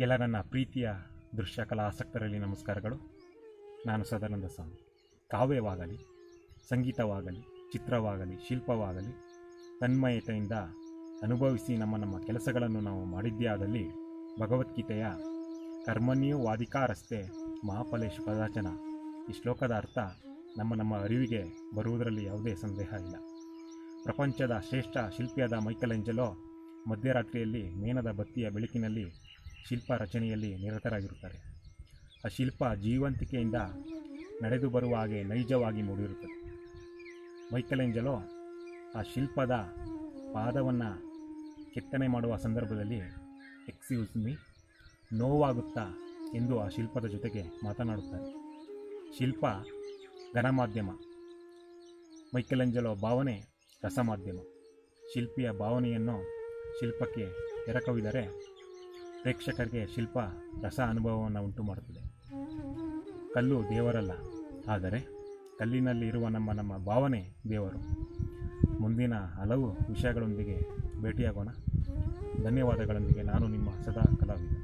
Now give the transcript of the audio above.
ಎಲ್ಲ ನನ್ನ ಪ್ರೀತಿಯ ದೃಶ್ಯ ಕಲಾ ಆಸಕ್ತರಲ್ಲಿ ನಮಸ್ಕಾರಗಳು. ನಾನು ಸದಾನಂದ ಸ್ವಾಮಿ. ಕಾವ್ಯವಾಗಲಿ, ಸಂಗೀತವಾಗಲಿ, ಚಿತ್ರವಾಗಲಿ, ಶಿಲ್ಪವಾಗಲಿ, ತನ್ಮಯತೆಯಿಂದ ಅನುಭವಿಸಿ ನಮ್ಮ ನಮ್ಮ ಕೆಲಸಗಳನ್ನು ನಾವು ಮಾಡಿದ್ದೇ ಆದಲ್ಲಿ ಭಗವದ್ಗೀತೆಯ ಕರ್ಮಣ್ಯೋ ವಾದಿಕಾರಸ್ತೆ ಮಹಾಫಲೇಶ್ ಪದಾಚನ ಈ ಶ್ಲೋಕದ ಅರ್ಥ ನಮ್ಮ ನಮ್ಮ ಅರಿವಿಗೆ ಬರುವುದರಲ್ಲಿ ಯಾವುದೇ ಸಂದೇಹ ಇಲ್ಲ. ಪ್ರಪಂಚದ ಶ್ರೇಷ್ಠ ಶಿಲ್ಪಿಯಾದ ಮೈಕಲೆಂಜಲೋ ಮಧ್ಯರಾತ್ರಿಯಲ್ಲಿ ಮೇಣದ ಬತ್ತಿಯ ಬೆಳಕಿನಲ್ಲಿ ಶಿಲ್ಪ ರಚನೆಯಲ್ಲಿ ನಿರತರಾಗಿರುತ್ತಾರೆ. ಆ ಶಿಲ್ಪ ಜೀವಂತಿಕೆಯಿಂದ ನಡೆದು ಬರುವ ಹಾಗೆ ನೈಜವಾಗಿ ಮೂಡಿರುತ್ತದೆ. ಮೈಕಲೆಂಜಲೋ ಆ ಶಿಲ್ಪದ ಪಾದವನ್ನು ಕೆತ್ತನೆ ಮಾಡುವ ಸಂದರ್ಭದಲ್ಲಿ, ಎಕ್ಸ್ಕ್ಯೂಸ್ ಮಿ, ನೋವಾಗುತ್ತಾ? ಎಂದು ಆ ಶಿಲ್ಪದ ಜೊತೆಗೆ ಮಾತನಾಡುತ್ತಾರೆ. ಶಿಲ್ಪ ಘನಮಾಧ್ಯಮ. ಮೈಕೆಲೆಂಜಲೋ ಭಾವನೆ ರಸಮಾಧ್ಯಮ. ಶಿಲ್ಪಿಯ ಭಾವನೆಯನ್ನು ಶಿಲ್ಪಕ್ಕೆ ಎರಕವಿದರೆ ಪ್ರೇಕ್ಷಕರಿಗೆ ಶಿಲ್ಪ ರಸ ಅನುಭವವನ್ನು ಉಂಟು ಮಾಡುತ್ತದೆ. ಕಲ್ಲು ದೇವರಲ್ಲ, ಆದರೆ ಕಲ್ಲಿನಲ್ಲಿ ಇರುವ ನಮ್ಮ ನಮ್ಮ ಭಾವನೆ ದೇವರು. ಮುಂದಿನ ಹಲವು ವಿಷಯಗಳೊಂದಿಗೆ ಭೇಟಿಯಾಗೋಣ. ಧನ್ಯವಾದಗಳೊಂದಿಗೆ ನಾನು ನಿಮ್ಮ ಸದಾ ಕಲಾವಿದ.